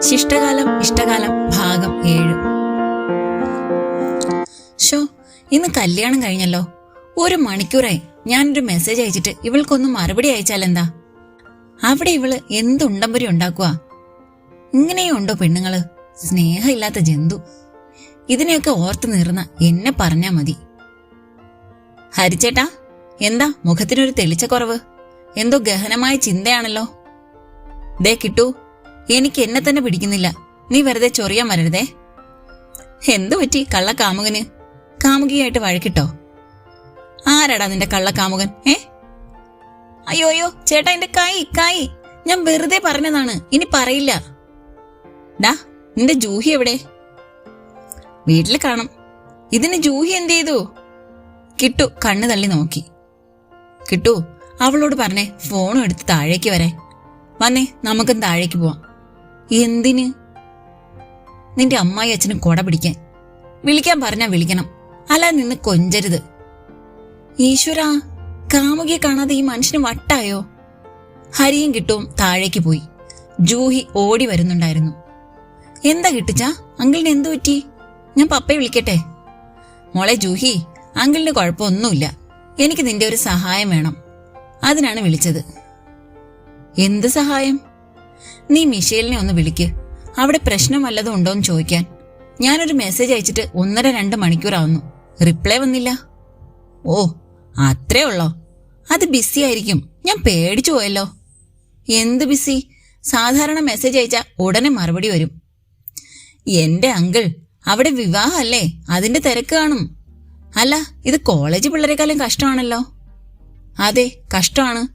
ശിഷ്ടകാലം ഇഷ്ടകാലം ഭാഗം ഏഴ്. ഷോ ഇന്ന് കല്യാണം കഴിഞ്ഞല്ലോ. ഒരു മണിക്കൂറായി ഞാനൊരു മെസ്സേജ് അയച്ചിട്ട് ഇവൾക്കൊന്നും മറുപടി അയച്ചാൽ എന്താ? അവിടെ ഇവൾ എന്തുണ്ടമ്പരി ഉണ്ടാക്കുക ഇങ്ങനെയും ഉണ്ടോ പെണ്ണുങ്ങൾ? സ്നേഹമില്ലാത്ത ജന്തു. ഇതിനെയൊക്കെ ഓർത്ത് നീറുന്ന എന്നെ പറഞ്ഞാ മതി. ഹരിച്ചേട്ടാ എന്താ മുഖത്തിനൊരു തെളിച്ചക്കുറവ്? എന്തോ ഗഹനമായ ചിന്തയാണല്ലോ. ദേ കിട്ടു. എനിക്ക് എന്നെ തന്നെ പിടിക്കുന്നില്ല. നീ വെറുതെ ചൊറിയാൻ വരരുതേ. എന്തു പറ്റി കള്ള കാമുകന് കാമുകിയായിട്ട് വഴക്കിട്ടോ? ആരാടാ നിന്റെ കള്ള കാമുകൻ ഏ? അയ്യോ അയ്യോ ചേട്ടാ എന്റെ കൈ കൈ. ഞാൻ വെറുതെ പറഞ്ഞതാണ്. ഇനി പറയില്ല. ഡാ നിന്റെ ജൂഹി എവിടെ? വീട്ടിൽ കാണും. ഇതിന് ജൂഹി എന്ത് ചെയ്തു? കിട്ടു കണ്ണു തള്ളി നോക്കി. കിട്ടു അവളോട് പറഞ്ഞേ ഫോണും എടുത്ത് താഴേക്ക് വരെ. വന്നേ നമുക്കും താഴേക്ക് പോവാം. എന്തിന്? നിന്റെ അമ്മായി അച്ഛന് കൊട പിടിക്കാൻ. വിളിക്കാൻ പറഞ്ഞാ വിളിക്കണം. അല്ല നിന്ന് കൊഞ്ചരുത്. ഈശ്വര കാമുകിയെ കാണാതെ ഈ മനുഷ്യന് വട്ടായോ? ഹരിയും കിട്ടും താഴേക്ക് പോയി. ജൂഹി ഓടി വരുന്നുണ്ടായിരുന്നു. എന്താ കിട്ടിച്ച? അങ്കിളിന് എന്തു പറ്റി? ഞാൻ പപ്പയെ വിളിക്കട്ടെ. മോളെ ജൂഹി അങ്കിളിന് കുഴപ്പമൊന്നുമില്ല. എനിക്ക് നിന്റെ ഒരു സഹായം വേണം. അതിനാണ് വിളിച്ചത്. എന്ത് സഹായം? നീ മിഷേലിനെ ഒന്ന് വിളിക്ക്. അവിടെ പ്രശ്നം വല്ലതും ഉണ്ടോന്ന് ചോദിക്കാൻ. ഞാനൊരു മെസ്സേജ് അയച്ചിട്ട് ഒന്നര രണ്ട് മണിക്കൂറാവുന്നു. റിപ്ലൈ വന്നില്ല. ഓ അത്രേ ഉള്ളോ? അത് ബിസി ആയിരിക്കും. ഞാൻ പേടിച്ചു പോയല്ലോ. എന്ത് ബിസി? സാധാരണ മെസ്സേജ് അയച്ചാൽ ഉടനെ മറുപടി വരും. എന്റെ അങ്കിൾ അവിടെ വിവാഹമല്ലേ അതിന്റെ തിരക്ക് കാണും. അല്ല ഇത് കോളേജ് പിള്ളേരെക്കാളും കഷ്ടമാണല്ലോ. അതെ കഷ്ടമാണ്.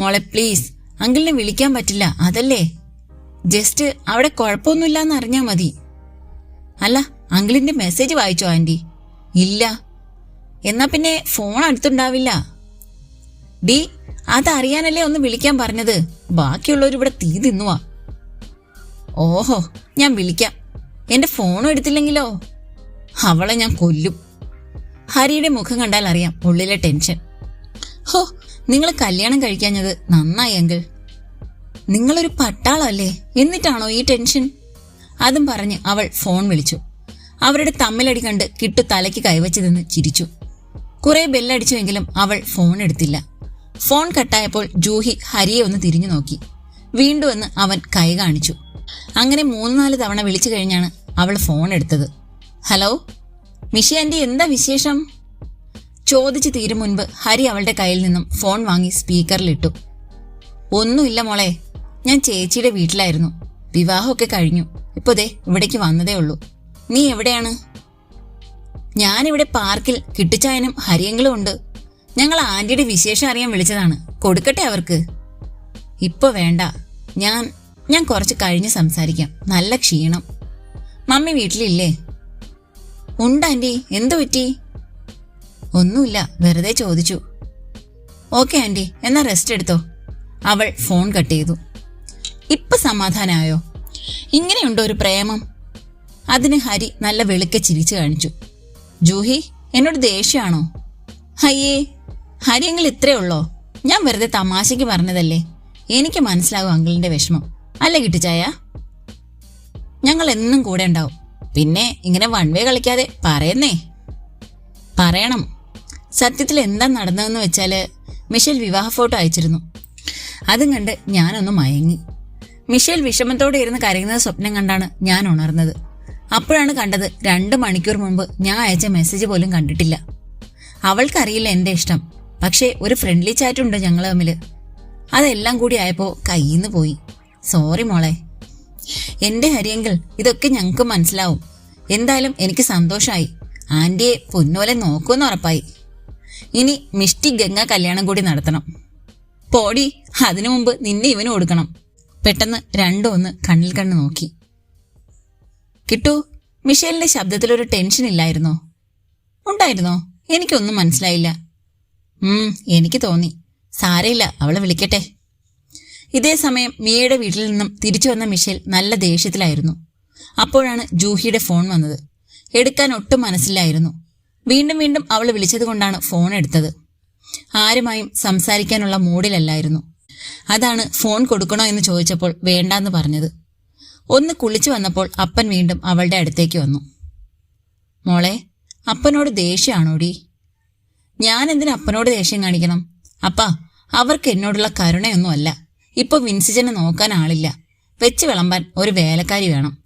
മോളെ പ്ലീസ് അങ്കിളിനെ വിളിക്കാൻ പറ്റില്ല അതല്ലേ? ജസ്റ്റ് അവിടെ കുഴപ്പമൊന്നുമില്ല എന്ന് അറിഞ്ഞാ മതി. അല്ല അങ്കിളിന്റെ മെസ്സേജ് വായിച്ചോ ആന്റി? ഇല്ല. എന്നാ പിന്നെ ഫോൺ അടുത്തുണ്ടാവില്ല. ഡി അതറിയാനല്ലേ ഒന്ന് വിളിക്കാൻ പറഞ്ഞത്? ബാക്കിയുള്ളവർ ഇവിടെ തീ തിന്നുവാ. ഓഹോ ഞാൻ വിളിക്കാം. എന്റെ ഫോണും എടുത്തില്ലെങ്കിലോ? അവളെ ഞാൻ കൊല്ലും. ഹരിയുടെ മുഖം കണ്ടാൽ അറിയാം ഉള്ളിലെ ടെൻഷൻ ഹോ നിങ്ങൾ കല്യാണം കഴിക്കാഞ്ഞത് നന്നായി അങ്കിൾ നിങ്ങളൊരു പട്ടാളല്ലേ എന്നിട്ടാണോ ഈ ടെൻഷൻ? അതും പറഞ്ഞ് അവൾ ഫോൺ വിളിച്ചു. അവരുടെ തമ്മിലടി കണ്ട് കിട്ടു തലയ്ക്ക് കൈവച്ചു നിന്ന് ചിരിച്ചു. കുറെ ബെല്ലടിച്ചുവെങ്കിലും അവൾ ഫോൺ എടുത്തില്ല. ഫോൺ കട്ടായപ്പോൾ ജൂഹി ഹരിയെ ഒന്ന് തിരിഞ്ഞു നോക്കി. വീണ്ടും എന്ന് അവൻ കൈ കാണിച്ചു. അങ്ങനെ മൂന്ന് നാല് തവണ വിളിച്ചു കഴിഞ്ഞാണ് അവൾ ഫോൺ എടുത്തത്. ഹലോ? മിഷി ആന്റി എന്താ വിശേഷം? ചോദിച്ചു തീരും മുൻപ് ഹരി അവളുടെ കയ്യിൽ നിന്നും ഫോൺ വാങ്ങി സ്പീക്കറിലിട്ടു. ഒന്നുമില്ല മോളെ ഞാൻ ചേച്ചിയുടെ വീട്ടിലായിരുന്നു. വിവാഹമൊക്കെ കഴിഞ്ഞു. ഇപ്പൊ ദേ ഇവിടേക്ക് വന്നതേ ഉള്ളൂ. നീ എവിടെയാണ്? ഞാനിവിടെ പാർക്കിൽ കിട്ടിച്ചായനും ഹരിയങ്ങളും ഉണ്ട്. ഞങ്ങൾ ആന്റിയുടെ വിശേഷം അറിയാൻ വിളിച്ചതാണ്. കൊടുക്കട്ടെ അവർക്ക്? ഇപ്പൊ വേണ്ട. ഞാൻ ഞാൻ കുറച്ച് കഴിഞ്ഞ് സംസാരിക്കാം. നല്ല ക്ഷീണം. മമ്മി വീട്ടിലില്ലേ? ഉണ്ട് ആന്റി. എന്തു പറ്റി? ഒന്നുമില്ല വെറുതെ ചോദിച്ചു. ഓക്കെ ആന്റി എന്നാ റെസ്റ്റ് എടുത്തോ. അവൾ ഫോൺ കട്ട് ചെയ്തു. ഇപ്പൊ സമാധാനമായോ ഇങ്ങനെയുണ്ടോ ഒരു പ്രേമം? അതിന് ഹരി നല്ല വെളുക്കെ ചിരിച്ചു കാണിച്ചു. ജൂഹി എന്നോട് ദേഷ്യമാണോ? അയ്യേ ഹരിയെങ്കിൽ ഇത്രേ ഉള്ളോ? ഞാൻ വെറുതെ തമാശയ്ക്ക് പറഞ്ഞതല്ലേ? എനിക്ക് മനസ്സിലാകും അങ്കിളിന്റെ വിഷമം. അല്ലേ കിട്ടിച്ചായ ഞങ്ങൾ എന്നും കൂടെ ഉണ്ടാവും. പിന്നെ ഇങ്ങനെ വൺ വേ കളിക്കാതെ പറയുന്നേ? പറയണം. സത്യത്തിൽ എന്താ നടന്നതെന്ന് വെച്ചാൽ മിഷേൽ വിവാഹ ഫോട്ടോ അയച്ചിരുന്നു. അതും കണ്ട് ഞാനൊന്ന് മയങ്ങി. മിഷേൽ വിഷമത്തോടെ ഇരുന്ന് കരയുന്നത് സ്വപ്നം കണ്ടാണ് ഞാൻ ഉണർന്നത്. അപ്പോഴാണ് കണ്ടത് രണ്ട് മണിക്കൂർ മുമ്പ് ഞാൻ അയച്ച മെസ്സേജ് പോലും കണ്ടിട്ടില്ല. അവൾക്കറിയില്ല എന്റെ ഇഷ്ടം. പക്ഷേ ഒരു ഫ്രണ്ട്ലി ചാറ്റ് ഉണ്ട് ഞങ്ങൾ തമ്മിൽ അതെല്ലാം കൂടി ആയപ്പോ കയ്യിന്ന് പോയി. സോറി മോളെ. എന്റെ ഹരിയെങ്കിൽ ഇതൊക്കെ ഞങ്ങൾക്ക് മനസ്സിലാവും. എന്തായാലും എനിക്ക് സന്തോഷമായി ആന്റിയെ പൊന്നോലെ നോക്കുമെന്ന് ഉറപ്പായി. ഇനി മിഷ്ടി ഗംഗ കല്യാണം കൂടി നടത്തണം. പോടി അതിനു മുമ്പ് നിന്നെ ഇവന് കൊടുക്കണം. പെട്ടെന്ന് രണ്ടോ ഒന്ന് കണ്ണിൽ കണ്ണ് നോക്കി. കിട്ടു മിഷേലിന്റെ ശബ്ദത്തിലൊരു ടെൻഷൻ ഇല്ലായിരുന്നോ? ഉണ്ടായിരുന്നോ? എനിക്കൊന്നും മനസ്സിലായില്ല. ഉം എനിക്ക് തോന്നി. സാരയില്ല അവളെ വിളിക്കട്ടെ. ഇതേ സമയം മിയയുടെ വീട്ടിൽ നിന്നും തിരിച്ചു വന്ന മിഷേൽ നല്ല ദേഷ്യത്തിലായിരുന്നു. അപ്പോഴാണ് ജൂഹിയുടെ ഫോൺ വന്നത്. എടുക്കാൻ ഒട്ടും മനസ്സിലായിരുന്നു വീണ്ടും വീണ്ടും അവൾ വിളിച്ചതുകൊണ്ടാണ് ഫോൺ എടുത്തത്. ആരുമായും സംസാരിക്കാനുള്ള മൂഡിലല്ലായിരുന്നു. അതാണ് ഫോൺ കൊടുക്കണോ എന്ന് ചോദിച്ചപ്പോൾ വേണ്ടാന്ന് പറഞ്ഞത്. ഒന്ന് കുളിച്ചു വന്നപ്പോൾ അപ്പൻ വീണ്ടും അവളുടെ അടുത്തേക്ക് വന്നു. മോളെ അപ്പനോട് ദേഷ്യമാണോടി? ഞാൻ എന്തിനാ അപ്പനോട് ദേഷ്യം കാണിക്കണം? അപ്പാ അവർക്ക് എന്നോടുള്ള കരുണയൊന്നുമല്ല ഇപ്പൊ വിൻസിജനെ നോക്കാൻ ആളില്ല. വെച്ച് വിളമ്പാൻ ഒരു വേലക്കാരി വേണം.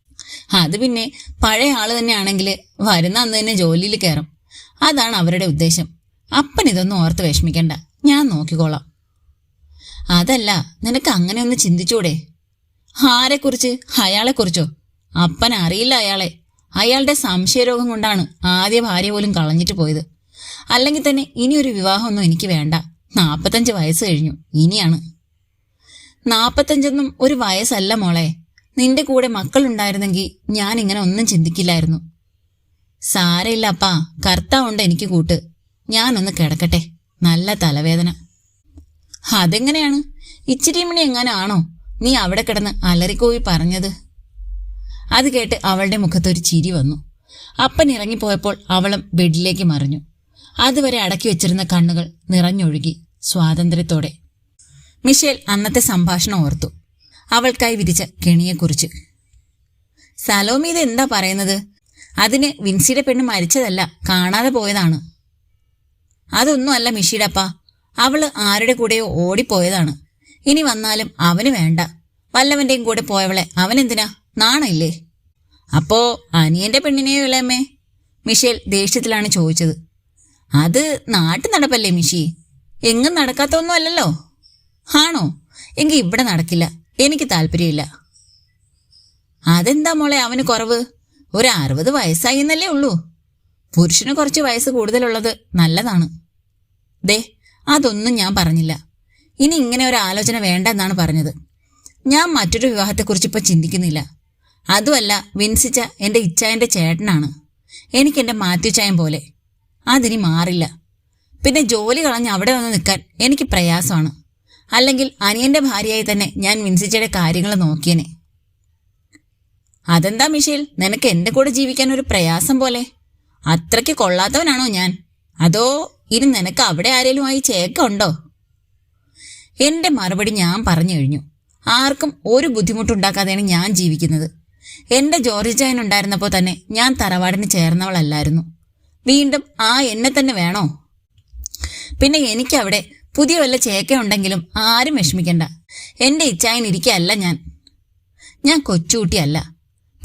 അത് പിന്നെ പഴയ ആൾ തന്നെയാണെങ്കിൽ വരുന്ന അന്ന് തന്നെ ജോലിയിൽ കയറും അതാണ് അവരുടെ ഉദ്ദേശം. അപ്പൻ ഇതൊന്നും ഓർത്ത് വിഷമിക്കണ്ട. ഞാൻ നോക്കിക്കോളാം. അതല്ല നിനക്ക് അങ്ങനെ ഒന്ന് ചിന്തിച്ചൂടെ? ആരെക്കുറിച്ച്? അയാളെക്കുറിച്ചോ? അപ്പൻ അറിയില്ല അയാളെ. അയാളുടെ സംശയരോഗം കൊണ്ടാണ് ആദ്യ ഭാര്യ പോലും കളഞ്ഞിട്ട് പോയത്. അല്ലെങ്കിൽ തന്നെ ഇനി ഒരു വിവാഹമൊന്നും എനിക്ക് വേണ്ട. നാപ്പത്തഞ്ച് വയസ്സ് കഴിഞ്ഞു. ഇനിയാണ്. നാപ്പത്തഞ്ചൊന്നും ഒരു വയസ്സല്ല മോളെ. നിന്റെ കൂടെ മക്കളുണ്ടായിരുന്നെങ്കിൽ ഞാൻ ഇങ്ങനെ ഒന്നും ചിന്തിക്കില്ലായിരുന്നു. സാരയില്ല അപ്പാ കർത്താവുണ്ട് എനിക്ക് കൂട്ട്. ഞാനൊന്ന് കിടക്കട്ടെ. നല്ല തലവേദന. അതെങ്ങനെയാണ്? ഇച്ചിരി മണി എങ്ങാനാണോ നീ അവിടെ കിടന്ന് അലറിക്കോവി പറഞ്ഞത്. അത് കേട്ട് അവളുടെ മുഖത്തൊരു ചിരി വന്നു. അപ്പൻ ഇറങ്ങിപ്പോയപ്പോൾ അവളും ബെഡിലേക്ക് മറിഞ്ഞു. അതുവരെ അടക്കി വെച്ചിരുന്ന കണ്ണുകൾ നിറഞ്ഞൊഴുകി സ്വാതന്ത്ര്യത്തോടെ. മിഷേൽ അന്നത്തെ സംഭാഷണം ഓർത്തു. അവൾക്കായി വിധിച്ച കെണിയെക്കുറിച്ച്. സലോമി ഇത് എന്താ പറയുന്നത്? അതിന് വിൻസിയുടെ പെണ്ണ് മരിച്ചതല്ല കാണാതെ പോയതാണ്. അതൊന്നുമല്ല മിഷിയുടെ അവൾ ആരുടെ കൂടെയോ ഓടിപ്പോയതാണ്. ഇനി വന്നാലും അവന് വേണ്ട. വല്ലവന്റെയും കൂടെ പോയവളെ അവനെന്തിനാ? നാണയില്ലേ അപ്പോ അനിയന്റെ പെണ്ണിനെയോ ഇളയമ്മേ മിഷേൽ ദേഷ്യത്തിലാണ് ചോദിച്ചത്. അത് നാട്ടു നടപ്പല്ലേ മിഷി? എങ്ങും നടക്കാത്തൊന്നും അല്ലല്ലോ? ആണോ? എങ്കിൽ ഇവിടെ നടക്കില്ല. എനിക്ക് താല്പര്യമില്ല. അതെന്താ മോളെ അവന് കുറവ്? ഒരു അറുപത് വയസ്സായി എന്നല്ലേ ഉള്ളൂ. പുരുഷന് കുറച്ച് വയസ്സ് കൂടുതലുള്ളത് നല്ലതാണ്. ദേ അതൊന്നും ഞാൻ പറഞ്ഞില്ല. ഇനി ഇങ്ങനെ ഒരു ആലോചന വേണ്ട എന്നാണ് പറഞ്ഞത്. ഞാൻ മറ്റൊരു വിവാഹത്തെക്കുറിച്ച് ഇപ്പം ചിന്തിക്കുന്നില്ല. അതുമല്ല വിൻസിച്ച എന്റെ ഇച്ചായന്റെ ചേട്ടനാണ്. എനിക്ക് എന്റെ മാത്യു ചായം പോലെ. അതിനി മാറില്ല. പിന്നെ ജോലി കളഞ്ഞ് അവിടെ വന്ന് നിൽക്കാൻ എനിക്ക് പ്രയാസമാണ്. അല്ലെങ്കിൽ അനിയന്റെ ഭാര്യയായി തന്നെ ഞാൻ വിൻസിച്ചയുടെ കാര്യങ്ങൾ നോക്കിയനെ. അതെന്താ മിഷേൽ? നിനക്ക് എന്റെ കൂടെ ജീവിക്കാൻ ഒരു പ്രയാസം പോലെ. അത്രയ്ക്ക് കൊള്ളാത്തവനാണോ ഞാൻ? അതോ ഇനി നിനക്ക് അവിടെ ആരേലുമായി ചേക്കുണ്ടോ എന്റെ മറുപടി ഞാൻ പറഞ്ഞു കഴിഞ്ഞു. ആർക്കും ഒരു ബുദ്ധിമുട്ടുണ്ടാക്കാതെയാണ് ഞാൻ ജീവിക്കുന്നത്. എന്റെ ജോർജ് ഉണ്ടായിരുന്നപ്പോൾ തന്നെ ഞാൻ തറവാടിന് ചേർന്നവളല്ലായിരുന്നു. വീണ്ടും ആ എന്നെ തന്നെ വേണോ? പിന്നെ എനിക്കവിടെ പുതിയ വല്ല ചേക്ക ഉണ്ടെങ്കിലും ആരും വിഷമിക്കണ്ട. എന്റെ ഇച്ഛായൻ ഇരിക്കല്ല ഞാൻ. ഞാൻ കൊച്ചുകുട്ടിയല്ല.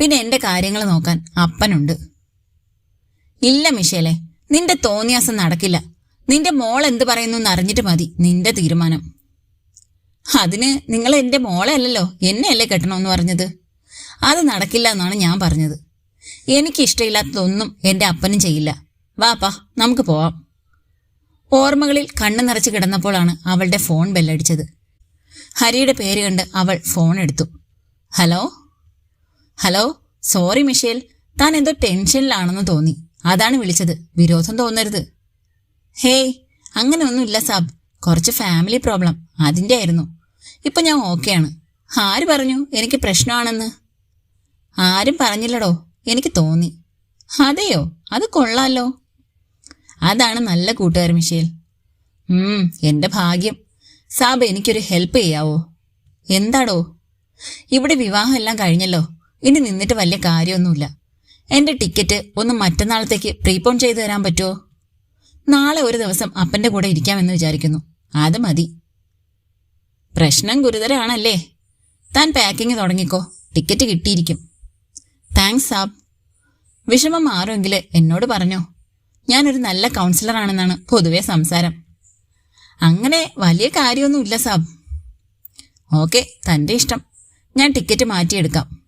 പിന്നെ എന്റെ കാര്യങ്ങൾ നോക്കാൻ അപ്പനുണ്ട്. ഇല്ല മിഷേലെ നിന്റെ തോന്നിയാസം നടക്കില്ല. നിന്റെ മോൾ എന്ത് പറയുന്നു എന്ന് അറിഞ്ഞിട്ട് മതി നിന്റെ തീരുമാനം. അതിന് നിങ്ങൾ എന്റെ മോളെ അല്ലല്ലോ എന്നെയല്ലേ കെട്ടണമെന്ന് പറഞ്ഞത്? അത് നടക്കില്ല എന്നാണ് ഞാൻ പറഞ്ഞത്. എനിക്ക് ഇഷ്ടമില്ലാത്തതൊന്നും എന്റെ അപ്പനും ചെയ്യില്ല. വാപ്പാ നമുക്ക് പോവാം. ഓർമ്മകളിൽ കണ്ണു നിറച്ച് കിടന്നപ്പോഴാണ് അവളുടെ ഫോൺ ബെല്ലടിച്ചത്. ഹരിയുടെ പേര് കണ്ട് അവൾ ഫോൺ എടുത്തു. ഹലോ? Hello sorry Michelle. താൻ എന്തോ ടെൻഷനിലാണെന്ന് തോന്നി. അതാണ് വിളിച്ചത്. വിരോധം തോന്നരുത്. ഹേയ് അങ്ങനെ ഒന്നുമില്ല സാബ്. കുറച്ച് ഫാമിലി പ്രോബ്ലം അതിന്റെ ആയിരുന്നു. ഇപ്പൊ ഞാൻ ഓക്കെയാണ് ആര് പറഞ്ഞു എനിക്ക് പ്രശ്നമാണെന്ന്? ആരും പറഞ്ഞില്ലടോ. എനിക്ക് തോന്നി. അതെയോ? അത് കൊള്ളാലോ. അതാണ് നല്ല കൂട്ടുകാർ മിഷേൽ. ഉം എന്റെ ഭാഗ്യം. സാബ് എനിക്കൊരു ഹെൽപ്പ് ചെയ്യാവോ? എന്താടോ? ഇവിടെ വിവാഹം എല്ലാം കഴിഞ്ഞല്ലോ. ഇനി നിന്നിട്ട് വലിയ കാര്യമൊന്നുമില്ല. എന്റെ ടിക്കറ്റ് ഒന്ന് മറ്റന്നാളത്തേക്ക് പ്രീപോൺ ചെയ്തു തരാൻ പറ്റുമോ നാളെ ഒരു ദിവസം അപ്പന്റെ കൂടെ ഇരിക്കാമെന്ന് വിചാരിക്കുന്നു. അത് മതി. പ്രശ്നം ഗുരുതരമാണല്ലേ താൻ പാക്കിങ് തുടങ്ങിക്കോ. ടിക്കറ്റ് കിട്ടിയിരിക്കും. താങ്ക്സ് സാബ്. വിഷമം മാറുമെങ്കിൽ എന്നോട് പറഞ്ഞോ. ഞാനൊരു നല്ല കൗൺസിലറാണെന്നാണ് പൊതുവെ സംസാരം. അങ്ങനെ വലിയ കാര്യമൊന്നുമില്ല സാബ്. ഓക്കെ തന്റെ ഇഷ്ടം. ഞാൻ ടിക്കറ്റ് മാറ്റിയെടുക്കാം.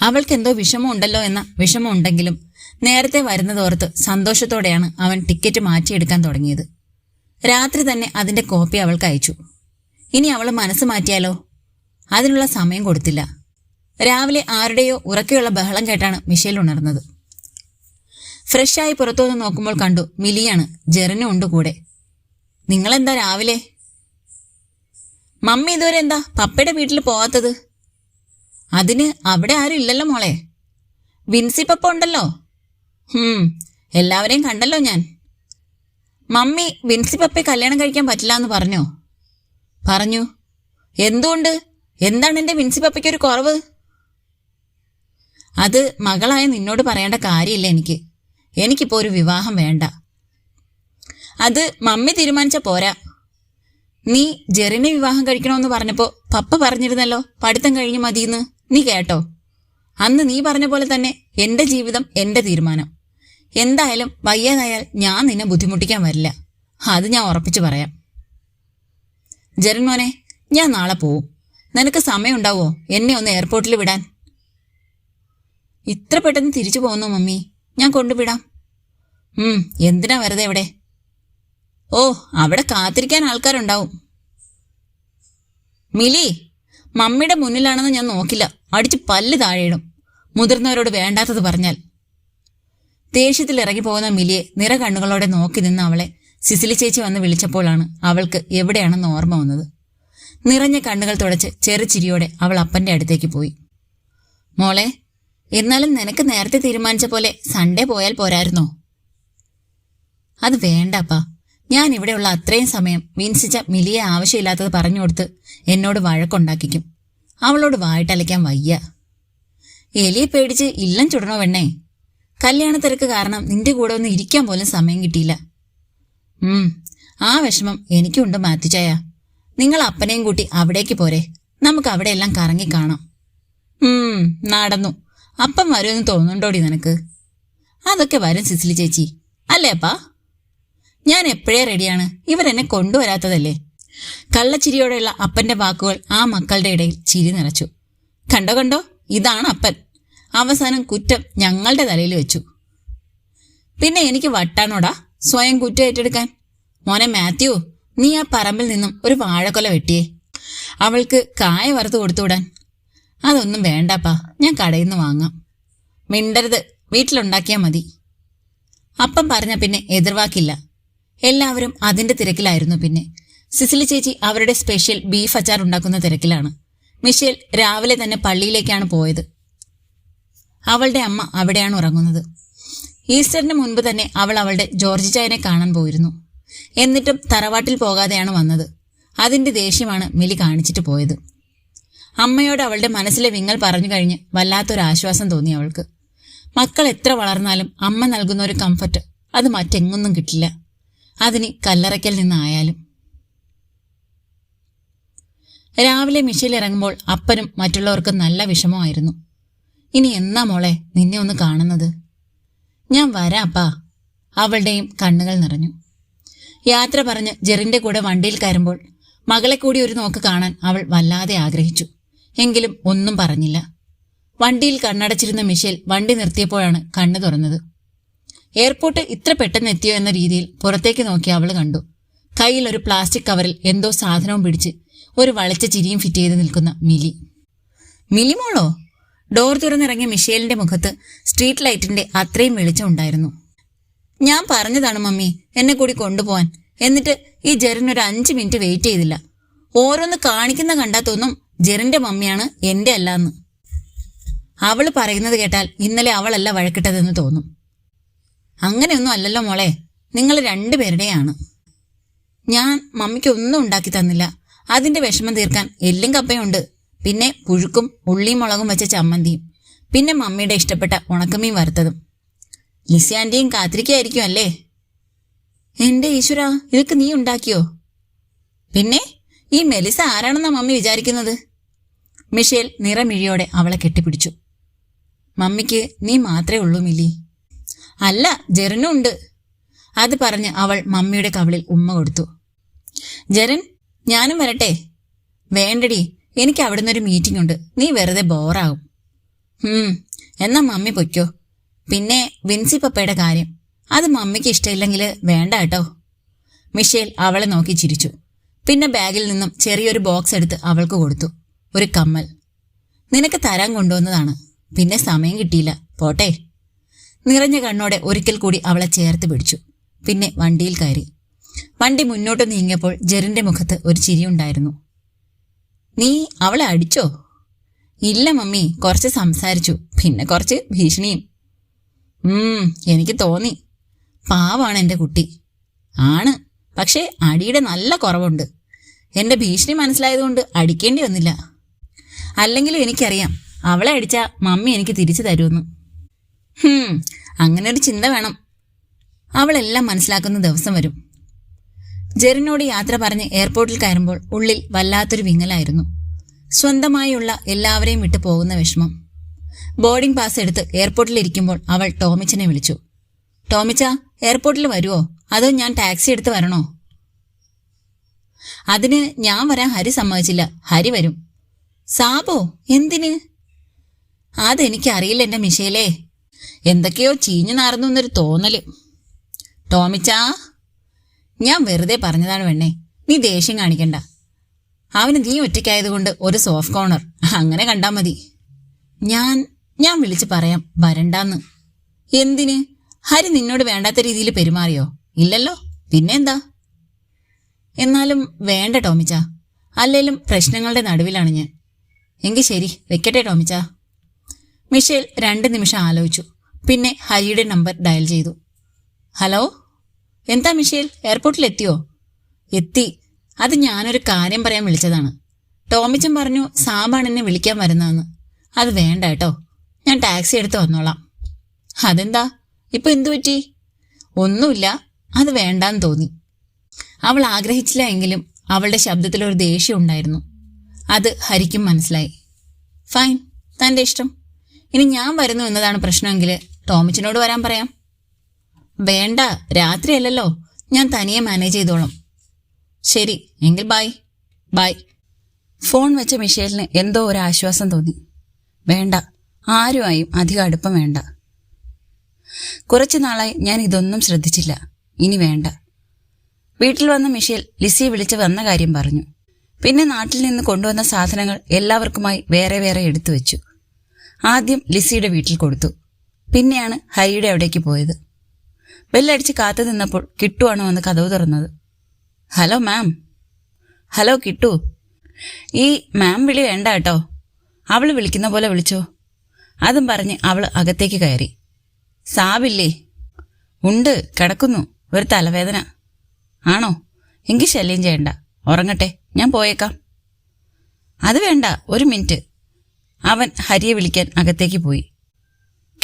അവൾക്ക് എന്തോ വിഷമമുണ്ടല്ലോ എന്ന വിഷമമുണ്ടെങ്കിലും നേരത്തെ വരുന്നതോർത്ത് സന്തോഷത്തോടെയാണ് അവൻ ടിക്കറ്റ് മാറ്റിയെടുക്കാൻ തുടങ്ങിയത്. രാത്രി തന്നെ അതിന്റെ കോപ്പി അവൾക്ക് അയച്ചു. ഇനി അവൾ മനസ്സ് മാറ്റിയാലോ? അതിനുള്ള സമയം കൊടുത്തില്ല. രാവിലെ ആരുടെയോ ഉറക്കെയുള്ള ബഹളം കേട്ടാണ് മിഷേൽ ഉണർന്നത്. ഫ്രഷായി പുറത്തുനിന്ന് നോക്കുമ്പോൾ കണ്ടു മിലിയാണ് ജെറിനും ഉണ്ട് കൂടെ. നിങ്ങളെന്താ രാവിലെ? മമ്മി ഇതുവരെ എന്താ പപ്പയുടെ വീട്ടിൽ പോവാത്തത്? അതിന് അവിടെ ആരും മോളെ. വിൻസി പപ്പ ഉണ്ടല്ലോ. ഹും എല്ലാവരെയും കണ്ടല്ലോ ഞാൻ. മമ്മി വിൻസി പപ്പയെ കല്യാണം കഴിക്കാൻ പറ്റില്ല എന്ന് പറഞ്ഞോ? പറഞ്ഞു. എന്തുകൊണ്ട്? എന്താണ് എന്റെ വിൻസി പപ്പയ്ക്ക് ഒരു കുറവ്? അത് മകളായ നിന്നോട് പറയേണ്ട കാര്യമില്ല എനിക്ക്. എനിക്കിപ്പോ ഒരു വിവാഹം വേണ്ട. അത് മമ്മി തീരുമാനിച്ച പോരാ. നീ ജെറിനെ വിവാഹം കഴിക്കണമെന്ന് പറഞ്ഞപ്പോൾ പപ്പ പറഞ്ഞിരുന്നല്ലോ പഠിത്തം കഴിഞ്ഞ് മതിയെന്ന് നീ കേട്ടോ. അന്ന് നീ പറഞ്ഞ പോലെ തന്നെ എന്റെ ജീവിതം എന്റെ തീരുമാനം. എന്തായാലും വയ്യാതായാൽ ഞാൻ നിന്നെ ബുദ്ധിമുട്ടിക്കാൻ വരില്ല. അത് ഞാൻ ഉറപ്പിച്ചു പറയാം. ജെറിൻ മോനെ ഞാൻ നാളെ പോവും. നിനക്ക് സമയമുണ്ടാവോ എന്നെ ഒന്ന് എയർപോർട്ടിൽ വിടാൻ? ഇത്ര പെട്ടെന്ന് തിരിച്ചു പോകുന്നു മമ്മി? ഞാൻ കൊണ്ടുവിടാം. ഉം എന്തിനാ വെറുതെ ഇവിടെ? ഓ അവിടെ കാത്തിരിക്കാൻ ആൾക്കാരുണ്ടാവും. മിലി മമ്മിയുടെ മുന്നിലാണെന്ന് ഞാൻ നോക്കില്ല. അടിച്ച് പല്ല് താഴെയിടും മുതിർന്നവരോട് വേണ്ടാത്തത് പറഞ്ഞാൽ. ദേഷ്യത്തിൽ ഇറങ്ങി പോകുന്ന മിലിയെ നിറ കണ്ണുകളോടെ നോക്കി നിന്ന് അവളെ സിസിലി ചേച്ചി വന്ന് വിളിച്ചപ്പോഴാണ് അവൾക്ക് എവിടെയാണെന്ന് ഓർമ്മ വന്നത്. നിറഞ്ഞ കണ്ണുകൾ തുടച്ച് ചെറുചിരിയോടെ അവൾ അപ്പന്റെ അടുത്തേക്ക് പോയി. മോളെ എന്നാലും നിനക്ക് നേരത്തെ തീരുമാനിച്ച പോലെ സൺഡേ പോയാൽ പോരായിരുന്നോ? അത് വേണ്ടപ്പാ. ഞാൻ ഇവിടെയുള്ള അത്രയും സമയം വിൻസിച്ച മിലിയെ ആവശ്യമില്ലാത്തത് പറഞ്ഞു കൊടുത്ത് എന്നോട് വഴക്കുണ്ടാക്കിക്കും. അവളോട് വായിട്ടലയ്ക്കാൻ വയ്യ. എലിയെ പേടിച്ച് ഇല്ലം ചുടണോ വെണ്ണേ കല്യാണ തിരക്ക് കാരണം നിന്റെ കൂടെ ഒന്ന് ഇരിക്കാൻ പോലും സമയം കിട്ടിയില്ല. ഉം ആ വിഷമം എനിക്കുണ്ട് മാത്യുച്ചായ നിങ്ങൾ അപ്പനെയും കൂട്ടി അവിടേക്ക് പോരെ. നമുക്ക് അവിടെ എല്ലാം കറങ്ങി കാണാം. ഉം നടന്നു. അപ്പം വരുമെന്ന് തോന്നുന്നുണ്ടോടി നിനക്ക്? അതൊക്കെ വരും സിസിലി ചേച്ചി. അല്ലേ അപ്പാ? ഞാൻ എപ്പോഴേ റെഡിയാണ് ഇവരെന്നെ കൊണ്ടുവരാത്തതല്ലേ? കള്ളച്ചിരിയോടെയുള്ള അപ്പന്റെ വാക്കുകൾ ആ മക്കളുടെ ഇടയിൽ ചിരി നിറച്ചു. കണ്ടോ കണ്ടോ? ഇതാണ് അപ്പൻ. അവസാനം കുറ്റം ഞങ്ങളുടെ തലയിൽ വെച്ചു. പിന്നെ എനിക്ക് വട്ടാണോടാ സ്വയം കുറ്റം ഏറ്റെടുക്കാൻ? മോനെ മാത്യു നീ ആ പറമ്പിൽ നിന്നും ഒരു വാഴക്കൊല വെട്ടിയേ. അവൾക്ക് കായ വറുത്ത് കൊടുത്തുവിടാൻ. അതൊന്നും വേണ്ടപ്പാ ഞാൻ കടയിൽ നിന്ന് വാങ്ങാം. മിണ്ടരുത് വീട്ടിലുണ്ടാക്കിയാൽ മതി. അപ്പം പറഞ്ഞ പിന്നെ എതിർവാക്കില്ല. എല്ലാവരും അതിന്റെ തിരക്കിലായിരുന്നു പിന്നെ. സിസിലി ചേച്ചി അവരുടെ സ്പെഷ്യൽ ബീഫ് അച്ചാർ ഉണ്ടാക്കുന്ന തിരക്കിലാണ്. മിഷേൽ രാവിലെ തന്നെ പള്ളിയിലേക്കാണ് പോയത്. അവളുടെ അമ്മ അവിടെയാണ് ഉറങ്ങുന്നത്. ഈസ്റ്ററിന് മുൻപ് തന്നെ അവൾ അവളുടെ ജോർജ് ചായനെ കാണാൻ പോയിരുന്നു. എന്നിട്ടും തറവാട്ടിൽ പോകാതെയാണ് വന്നത്. അതിന്റെ ദേഷ്യമാണ് മിലി കാണിച്ചിട്ട് പോയത്. അമ്മയോട് അവളുടെ മനസ്സിലെ വിങ്ങൽ പറഞ്ഞു കഴിഞ്ഞ് വല്ലാത്തൊരു ആശ്വാസം തോന്നി അവൾക്ക്. മക്കൾ എത്ര വളർന്നാലും അമ്മ നൽകുന്ന ഒരു കംഫർട്ട് അത് മറ്റെങ്ങൊന്നും കിട്ടില്ല. അതിന് കല്ലറയ്ക്കൽ നിന്നായാലും. രാവിലെ മിഷയിൽ ഇറങ്ങുമ്പോൾ അപ്പനും മറ്റുള്ളവർക്കും നല്ല വിഷമമായിരുന്നു. ഇനി എന്നാ മോളെ നിന്നെ ഒന്ന് കാണുന്നത്? ഞാൻ വരാം അപ്പാ. അവളുടെയും കണ്ണുകൾ നിറഞ്ഞു. യാത്ര പറഞ്ഞ് ജെറിന്റെ കൂടെ വണ്ടിയിൽ കയറുമ്പോൾ മകളെ കൂടി ഒരു നോക്ക് കാണാൻ അവൾ വല്ലാതെ ആഗ്രഹിച്ചു. എങ്കിലും ഒന്നും പറഞ്ഞില്ല. വണ്ടിയിൽ കണ്ണടച്ചിരുന്ന മിഷേൽ വണ്ടി നിർത്തിയപ്പോഴാണ് കണ്ണു തുറന്നത്. എയർപോർട്ട് ഇത്ര പെട്ടെന്ന് എത്തിയോ എന്ന രീതിയിൽ പുറത്തേക്ക് നോക്കി അവൾ കണ്ടു. കയ്യിൽ ഒരു പ്ലാസ്റ്റിക് കവറിൽ എന്തോ സാധനവും പിടിച്ച് ഒരു വളച്ച ചിരിയും ഫിറ്റ് ചെയ്ത് നിൽക്കുന്ന മിലി. മിലിമോളോ ഡോർ തുറന്നിറങ്ങിയ മിഷേലിന്റെ മുഖത്ത് സ്ട്രീറ്റ് ലൈറ്റിന്റെ അത്രയും വെളിച്ചം ഉണ്ടായിരുന്നു. ഞാൻ പറഞ്ഞതാണ് മമ്മി എന്നെ കൂടി കൊണ്ടുപോവാൻ. എന്നിട്ട് ഈ ജെറിൻ ഒരു അഞ്ച് മിനിറ്റ് വെയിറ്റ് ചെയ്തില്ല. ഓരോന്ന് കാണിക്കുന്ന കണ്ടാത്തൊന്നും തോന്നും ജെറിന്റെ മമ്മിയാണ് എന്റെ അല്ലാന്ന്. അവൾ പറയുന്നത് കേട്ടാൽ ഇന്നലെ അവളല്ല വഴക്കിട്ടതെന്ന് തോന്നും. അങ്ങനെയൊന്നും അല്ലല്ലോ മോളെ നിങ്ങൾ രണ്ടുപേരുടെയാണ്. ഞാൻ മമ്മിക്ക് ഒന്നും ഉണ്ടാക്കി തന്നില്ല. അതിന്റെ വിഷമം തീർക്കാൻ എല്ലും കപ്പയുണ്ട്. പിന്നെ പുഴുക്കും ഉള്ളിയും മുളകും വെച്ച ചമ്മന്തിയും. പിന്നെ മമ്മിയുടെ ഇഷ്ടപ്പെട്ട ഉണക്കമീൻ വറുത്തതും. ലിസി കാത്തിരിക്കായിരിക്കും അല്ലേ? എന്റെ ഈശ്വര ഇതൊക്കെ നീ ഉണ്ടാക്കിയോ? പിന്നെ ഈ മെലിസ ആരാണെന്നാ മമ്മി വിചാരിക്കുന്നത്? മിഷേൽ നിറമിഴിയോടെ അവളെ കെട്ടിപ്പിടിച്ചു. മമ്മിക്ക് നീ മാത്രമേ ഉള്ളൂ മിലി അല്ല ജെറിനും ഉണ്ട്. അത് പറഞ്ഞ് അവൾ മമ്മിയുടെ കവളിൽ ഉമ്മ കൊടുത്തു. ജെറിൻ ഞാനും വരട്ടെ. വേണ്ടടി എനിക്ക് അവിടുന്ന് ഒരു മീറ്റിംഗ് ഉണ്ട്. നീ വെറുതെ ബോറാവും ഹും എന്നാ മമ്മി പൊയ്ക്കോ. പിന്നെ വിൻസി പപ്പയുടെ കാര്യം. അത് മമ്മിക്ക് ഇഷ്ടമില്ലെങ്കിൽ വേണ്ട കേട്ടോ. മിഷേൽ അവളെ നോക്കി ചിരിച്ചു. പിന്നെ ബാഗിൽ നിന്നും ചെറിയൊരു ബോക്സ് എടുത്ത് അവൾക്ക് കൊടുത്തു. ഒരു കമ്മൽ. നിനക്ക് തരാൻ കൊണ്ടുവന്നതാണ്. പിന്നെ സമയം കിട്ടിയില്ല. പോട്ടെ. നിറഞ്ഞ കണ്ണോടെ ഒരിക്കൽ കൂടി അവളെ ചേർത്ത് പിടിച്ചു. പിന്നെ വണ്ടിയിൽ കയറി. വണ്ടി മുന്നോട്ട് നീങ്ങിയപ്പോൾ ജെറിന്റെ മുഖത്ത് ഒരു ചിരിയുണ്ടായിരുന്നു നീ അവളെ അടിച്ചോ? ഇല്ല മമ്മി. കുറച്ച് സംസാരിച്ചു. പിന്നെ കുറച്ച് ഭീഷണിയും. എനിക്ക് തോന്നി. പാവാണ് എന്റെ കുട്ടി. ആണ്. പക്ഷേ അടിയുടെ നല്ല കുറവുണ്ട്. എന്റെ ഭീഷണി മനസ്സിലായതുകൊണ്ട് അടിക്കേണ്ടി വന്നില്ല. അല്ലെങ്കിലും എനിക്കറിയാം. അവളെ അടിച്ച മമ്മി എനിക്ക് തിരിച്ചു തരുമെന്ന്. അങ്ങനെ ഒരു ചിന്ത വേണം. അവളെല്ലാം മനസ്സിലാക്കുന്ന ദിവസം വരും. ജെറിനോട് യാത്ര പറഞ്ഞ് എയർപോർട്ടിൽ കയറുമ്പോൾ ഉള്ളിൽ വല്ലാത്തൊരു വിങ്ങലായിരുന്നു. സ്വന്തമായുള്ള എല്ലാവരെയും വിട്ടു പോകുന്ന വിഷമം. ബോർഡിംഗ് പാസ് എടുത്ത് എയർപോർട്ടിൽ ഇരിക്കുമ്പോൾ അവൾ ടോമിച്ചനെ വിളിച്ചു. ടോമിച്ച എയർപോർട്ടിൽ വരുമോ അതോ ഞാൻ ടാക്സി എടുത്ത് വരണോ? അതിന് ഞാൻ വരാൻ ഹരി സമ്മതിച്ചില്ല. ഹരി വരും. സാബോ എന്തിന്? അതെനിക്കറിയില്ല എന്റെ മിഷേലേ. എന്തൊക്കെയോ ചീഞ്ഞു നാർന്നു എന്നൊരു തോന്നൽ. ടോമിച്ചാ? ഞാൻ വെറുതെ പറഞ്ഞതാണ് വെണ്ണേ. നീ ദേഷ്യം കാണിക്കണ്ട. അവന് നീ ഒറ്റയ്ക്കായതുകൊണ്ട് ഒരു സോഫ്റ്റ് കോർണർ അങ്ങനെ കണ്ടാ മതി. ഞാൻ ഞാൻ വിളിച്ച് പറയാം വരണ്ടാന്ന്. എന്തിന്? ഹരി നിന്നോട് വേണ്ടാത്ത രീതിയിൽ പെരുമാറിയോ? ഇല്ലല്ലോ. പിന്നെന്താ? എന്നാലും വേണ്ട ടോമിച്ച. അല്ലേലും പ്രശ്നങ്ങളുടെ നടുവിലാണ് ഞാൻ. എങ്കിൽ ശരി വെക്കട്ടെ ടോമിച്ച. മിഷേൽ രണ്ട് നിമിഷം ആലോചിച്ചു. പിന്നെ ഹരിയുടെ നമ്പർ ഡയൽ ചെയ്തു. ഹലോ? എന്താ മിഷേൽ? എയർപോർട്ടിൽ എത്തിയോ എത്തി. അത് ഞാനൊരു കാര്യം പറയാൻ വിളിച്ചതാണ്. ടോമിച്ചൻ പറഞ്ഞു സാബാണ് എന്നെ വിളിക്കാൻ വരുന്നതെന്ന്. അത് വേണ്ട കേട്ടോ. ഞാൻ ടാക്സി എടുത്ത് വന്നോളാം. അതെന്താ? ഇപ്പൊ എന്തു പറ്റി? ഒന്നുമില്ല. അത് വേണ്ടാന്ന് തോന്നി. അവൾ ആഗ്രഹിച്ചില്ല എങ്കിലും അവളുടെ ശബ്ദത്തിൽ ഒരു ദേഷ്യം ഉണ്ടായിരുന്നു. അത് ഹരിക്കും മനസ്സിലായി. ഫൈൻ. തന്റെ ഇഷ്ടം. ഇനി ഞാൻ വരുന്നു എന്നതാണ് പ്രശ്നമെങ്കിൽ ടോമിച്ചനോട് വരാൻ പറയാം. വേണ്ട രാത്രിയല്ലല്ലോ. ഞാൻ തനിയെ മാനേജ് ചെയ്തോളാം. ശരി എങ്കിൽ ബായ് ബായ് ഫോൺ വെച്ച മിഷേലിന് എന്തോ ഒരു ആശ്വാസം തോന്നി. വേണ്ട ആരുമായും അധികം അടുപ്പം വേണ്ട. കുറച്ചു നാളായി ഞാൻ ഇതൊന്നും ശ്രദ്ധിച്ചില്ല. ഇനി വേണ്ട. വീട്ടിൽ വന്ന മിഷേൽ ലിസിയെ വിളിച്ച് വന്ന കാര്യം പറഞ്ഞു. പിന്നെ നാട്ടിൽ നിന്ന് കൊണ്ടുവന്ന സാധനങ്ങൾ എല്ലാവർക്കുമായി വേറെ വേറെ എടുത്തു വെച്ചു. ആദ്യം ലിസിയുടെ വീട്ടിൽ കൊടുത്തു. പിന്നെയാണ് ഹരിയുടെ അവിടേക്ക് പോയത്. ബെല്ലടിച്ച് കാത്തു നിന്നപ്പോൾ കിട്ടുവാണ് വന്ന് കഥവ് തുറന്നത്. Hello ma'am. ഹലോ കിട്ടു. ഈ മാം വിളി വേണ്ട കേട്ടോ. അവൾ വിളിക്കുന്ന പോലെ വിളിച്ചോ. അതും പറഞ്ഞ് അവൾ അകത്തേക്ക് കയറി. സാബില്ലേ? ഉണ്ട് കിടക്കുന്നു. ഒരു തലവേദന. ആണോ? എങ്കിൽ ശല്യം ചെയ്യണ്ട. ഉറങ്ങട്ടെ ഞാൻ പോയേക്കാം. അത് വേണ്ട ഒരു മിനിറ്റ്. അവൻ ഹരിയെ വിളിക്കാൻ അകത്തേക്ക് പോയി.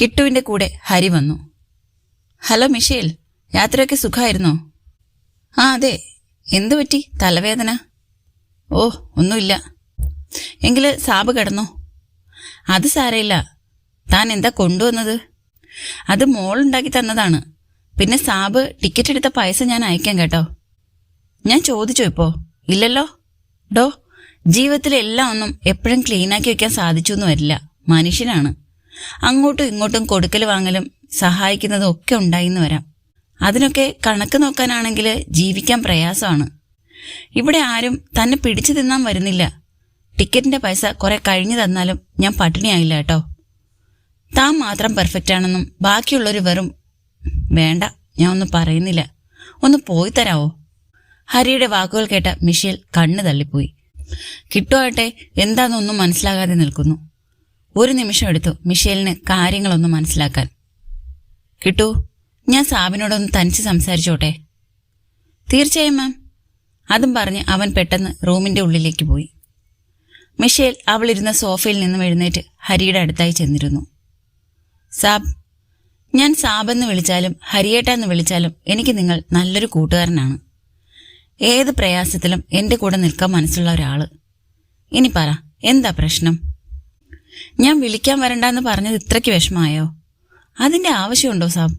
കിട്ടുവിന്റെ കൂടെ ഹരി വന്നു. Hello Michelle. യാത്രയൊക്കെ സുഖമായിരുന്നോ? ആ അതെ. എന്തു പറ്റി? തലവേദന? ഓ ഒന്നുമില്ല. എങ്കിൽ സാബ് കിടന്നോ? അത് സാരയില്ല താൻ എന്താ കൊണ്ടുവന്നത്? അത് മോളുണ്ടാക്കി തന്നതാണ്. പിന്നെ സാബ് ടിക്കറ്റ് എടുത്ത പൈസ ഞാൻ അയക്കാം കേട്ടോ. ഞാൻ ചോദിച്ചോ ഇപ്പോ? ഇല്ലല്ലോ? ഡോ ജീവിതത്തിൽ എല്ലാം ഒന്നും എപ്പോഴും ക്ലീനാക്കി വെക്കാൻ സാധിച്ചു എന്ന് വരില്ല. മനുഷ്യനാണ്. അങ്ങോട്ടും ഇങ്ങോട്ടും കൊടുക്കൽ വാങ്ങലും സഹായിക്കുന്നതും ഒക്കെ ഉണ്ടായിന്ന് വരാം. അതിനൊക്കെ കണക്ക് നോക്കാനാണെങ്കിൽ ജീവിക്കാൻ പ്രയാസമാണ്. ഇവിടെ ആരും തന്നെ പിടിച്ചു തിന്നാൻ വരുന്നില്ല. ടിക്കറ്റിന്റെ പൈസ കുറെ കഴിഞ്ഞു തന്നാലും ഞാൻ പട്ടിണിയായില്ല കേട്ടോ. താൻ മാത്രം പെർഫെക്റ്റ് ആണെന്നും ബാക്കിയുള്ളവർ വെറും വേണ്ട ഞാൻ ഒന്നും പറയുന്നില്ല. ഒന്ന് പോയി തരാവോ? ഹരിയുടെ വാക്കുകൾ കേട്ട മിഷേൽ കണ്ണ് തള്ളിപ്പോയി. കിട്ടുവാട്ടെ എന്താണെന്നൊന്നും മനസ്സിലാകാതെ നിൽക്കുന്നു. ഒരു നിമിഷം എടുത്തു മിഷേലിന് കാര്യങ്ങളൊന്നും മനസ്സിലാക്കാൻ. കിട്ടു. ഞാൻ സാബിനോടൊന്ന് തനിച്ച് സംസാരിച്ചോട്ടെ. തീർച്ചയായും മാം. അതും പറഞ്ഞ് അവൻ പെട്ടെന്ന് റൂമിന്റെ ഉള്ളിലേക്ക് പോയി. മിഷേൽ അവളിരുന്ന സോഫയിൽ നിന്നും എഴുന്നേറ്റ് ഹരിയുടെ അടുത്തായി ചെന്നിരുന്നു. സാബ് ഞാൻ സാബെന്ന് വിളിച്ചാലും ഹരിയേട്ട എന്ന് വിളിച്ചാലും എനിക്ക് നിങ്ങൾ നല്ലൊരു കൂട്ടുകാരനാണ്. ഏത് പ്രയാസത്തിലും എന്റെ കൂടെ നിൽക്കാൻ മനസ്സുള്ള ഒരാൾ ഇനി പറ എന്താ പ്രശ്നം? ഞാൻ വിളിക്കാൻ വരണ്ടെന്ന് പറഞ്ഞത് ഇത്രയ്ക്ക് വിഷമായോ അതിന്റെ ആവശ്യമുണ്ടോ സാബ്?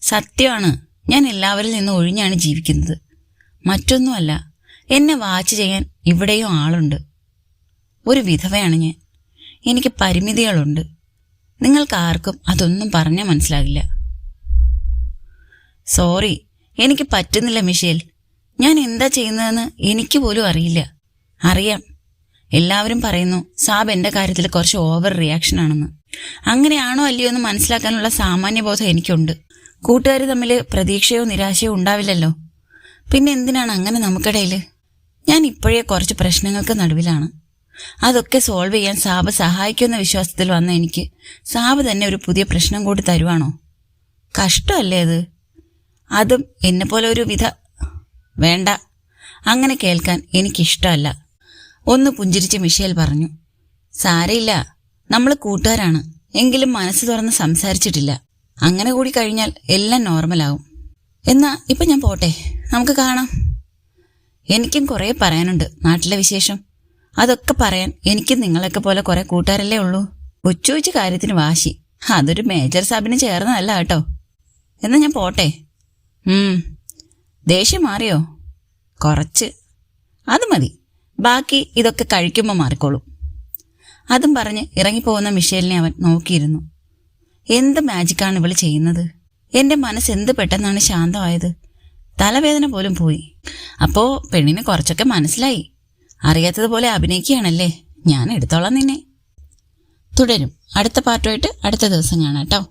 സത്യമാണ്. ഞാൻ എല്ലാവരിൽ നിന്നും ഒഴിഞ്ഞാണ് ജീവിക്കുന്നത്. മറ്റൊന്നുമല്ല എന്നെ വാച്ച് ചെയ്യാൻ ഇവിടെയും ആളുണ്ട്. ഒരു വിധവയാണ് ഞാൻ. എനിക്ക് പരിമിതികളുണ്ട്. നിങ്ങൾക്ക് ആർക്കും അതൊന്നും പറഞ്ഞാൽ മനസ്സിലാകില്ല. സോറി എനിക്ക് പറ്റുന്നില്ല മിഷേൽ. ഞാൻ എന്താ ചെയ്യുന്നതെന്ന് എനിക്ക് പോലും അറിയില്ല. അറിയാം. എല്ലാവരും പറയുന്നു സാബ് എന്റെ കാര്യത്തിൽ കുറച്ച് ഓവർ റിയാക്ഷൻ ആണെന്ന് അങ്ങനെയാണോ അല്ലയോ എന്ന് മനസ്സിലാക്കാനുള്ള സാമാന്യബോധം എനിക്കുണ്ട്. കൂട്ടുകാർ തമ്മിൽ പ്രതീക്ഷയോ നിരാശയോ ഉണ്ടാവില്ലല്ലോ. പിന്നെ എന്തിനാണ് അങ്ങനെ നമുക്കിടയിൽ ഞാൻ ഇപ്പോഴേ കുറച്ച് പ്രശ്നങ്ങൾക്ക് നടുവിലാണ്. അതൊക്കെ സോൾവ് ചെയ്യാൻ സാബ് സഹായിക്കുമെന്ന വിശ്വാസത്തിൽ വന്ന എനിക്ക് സാബ് തന്നെ ഒരു പുതിയ പ്രശ്നം കൂടി തരുവാണോ? കഷ്ടമല്ലേ അത്? അതും എന്നെ പോലെ ഒരു വിധ. വേണ്ട. അങ്ങനെ കേൾക്കാൻ എനിക്കിഷ്ടമല്ല. ഒന്ന് പുഞ്ചിരിച്ച് മിഷേൽ പറഞ്ഞു. സാരയില്ല. നമ്മൾ കൂട്ടുകാരാണ്. എങ്കിലും മനസ്സ് തുറന്ന് സംസാരിച്ചിട്ടില്ല. അങ്ങനെ കൂടി കഴിഞ്ഞാൽ എല്ലാം നോർമലാവും. എന്നാ ഇപ്പൊ ഞാൻ പോട്ടെ. നമുക്ക് കാണാം. എനിക്കും കുറേ പറയാനുണ്ട്. നാട്ടിലെ വിശേഷം. അതൊക്കെ പറയാൻ എനിക്കും നിങ്ങളൊക്കെ പോലെ കുറെ കൂട്ടുകാരല്ലേ ഉള്ളൂ. കൊച്ചുവെച്ച് കൊച്ചു കാര്യത്തിന് വാശി. അതൊരു മേജർ സാബിന് ചേർന്നതല്ല കേട്ടോ. എന്നാ ഞാൻ പോട്ടെ. ദേഷ്യം മാറിയോ? കുറച്ച്. അത് മതി. ബാക്കി ഇതൊക്കെ കഴിക്കുമ്പോൾ മാറിക്കോളും. അതും പറഞ്ഞ് ഇറങ്ങിപ്പോകുന്ന മിഷേലിനെ അവൻ നോക്കിയിരുന്നു. എന്ത് മാജിക്കാണ് ഇവൾ ചെയ്യുന്നത്? എന്റെ മനസ്സ് എന്ത് പെട്ടെന്നാണ് ശാന്തമായത്? തലവേദന പോലും പോയി. അപ്പോ പെണ്ണിന് കുറച്ചൊക്കെ മനസ്സിലായി. അറിയാത്തതുപോലെ അഭിനയിക്കുകയാണല്ലേ? ഞാൻ എടുത്തോളാം നിന്നെ. തുടരും. അടുത്ത പാർട്ടുമായിട്ട് അടുത്ത ദിവസം കാണാം കേട്ടോ.